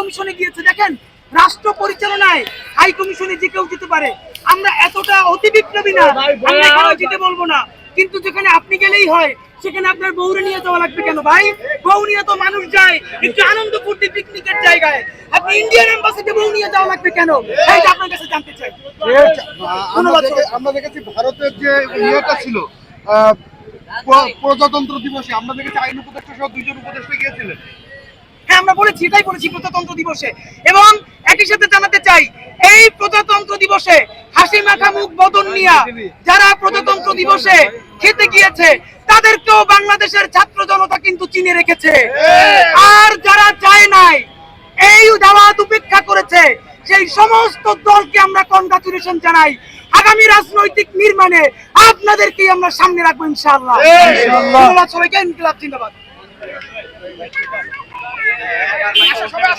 কমিশনে গিয়েছে দেখেন রাষ্ট্র পরিচালনায় হাই কমিশনে যে কেউ যেতে পারে আমরা এতটা অতি বিপ্লবী না আমরা যেতে বলব না কিন্তু যেখানে আপনি গেলেই হয় সেখানে আপনার বউরে নিয়ে যাওয়া লাগবে কেন ভাই? বউ নিয়ে তো মানুষ যায় একটু আনন্দ ফুর্তি পিকনিকের জায়গায় আপনি ইন্ডিয়ান এম্বাসিতে বউ নিয়ে যাওয়া লাগবে কেন? এইটা আপনার কাছে জানতে চাই। আমরা দেখেছি ভারতের যে ইয়েটা ছিল আহ, প্রজাতন্ত্র দিবসে আমরা দেখেছি আইন উপদেষ্টা সহ দুইজন উপদেষ্টা গিয়েছিলেন। আমরা বলেছি এটাই বলেছি প্রজাতন্ত্র দিবসে। এবং একই সাথে জানাতে চাই এই প্রজাতন্ত্র দিবসে হাসি মাখা মুখ বদন নিয়া যারা প্রজাতন্ত্র দিবসে খেতে গিয়েছে তাদেরকেও বাংলাদেশের ছাত্র জনতা কিন্তু চিনে রেখেছে। আর যারা যায় নাই এই দাওয়াত উপেক্ষা করেছে সেই সমস্ত দলকে আমরা কনগ্রাচুলেশন জানাই। আগামী রাজনৈতিক নির্মাণে আপনাদেরকেই আমরা সামনে রাখব ইনশাআল্লাহ। ইনশাআল্লাহ। সবাইকে ইনকিলাব জিন্দাবাদ।